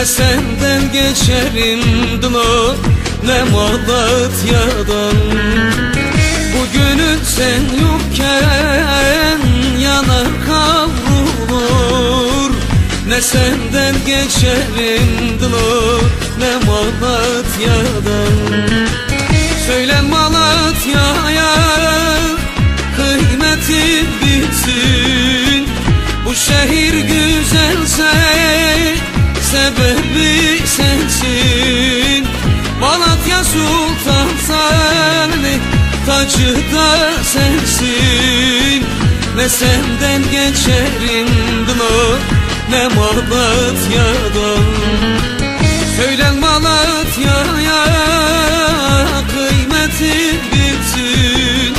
Ne senden geçerim Dilo Ne Malatya'dan Bugünün sen yokken Yanar kavrulur. Ne senden geçerim Dilo Ne Malatya'dan Sebebi sensin. Malatya Sultan Sani Tacı da sensin. Ne senden geçerim Dilo Ne Malatya'dan. Söylen Malatya'ya kıymeti bilsin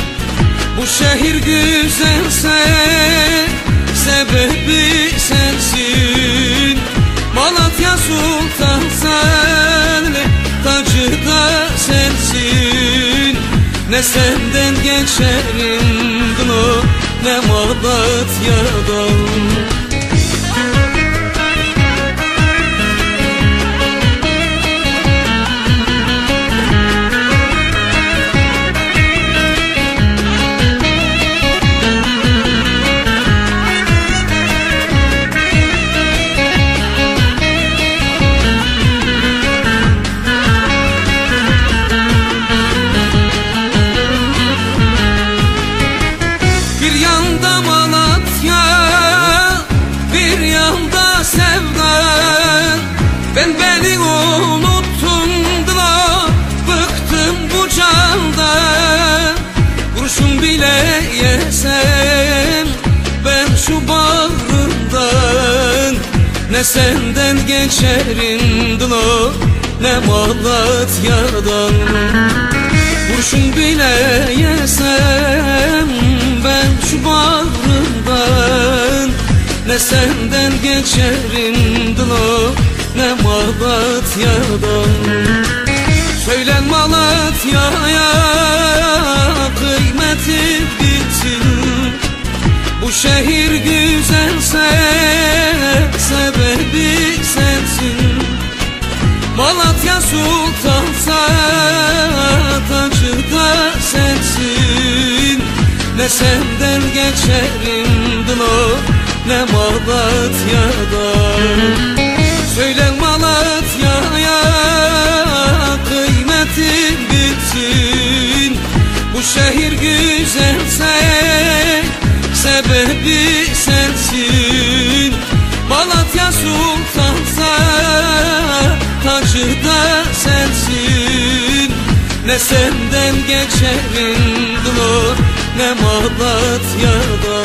Bu şehir güzelse sebebi Sultan sen tacı da sensin. Ne senden geçerim Dilo ne Malatya'dan Bir yesem Ben şu bağrımdan Ne senden geçerim Dilo Ne Malatya'dan Kurşun bile yesem ben şu bağrımdan Ne senden geçerim Dilo ne Malatya'dan Söylen Malatya'ya kıymeti bilsin Bu şehir güzelse sebebi sensin. Malatya Sultansa tacı da sensin. Ne senden geçerim Dilo ne Malatya'dan. Söylen Malatya'ya kıymeti bilsin Şehir güzelse sebebi sensin. Malatya Sultansa tacı da sensin. Ne senden geçerim Dilo ne Malatya'dan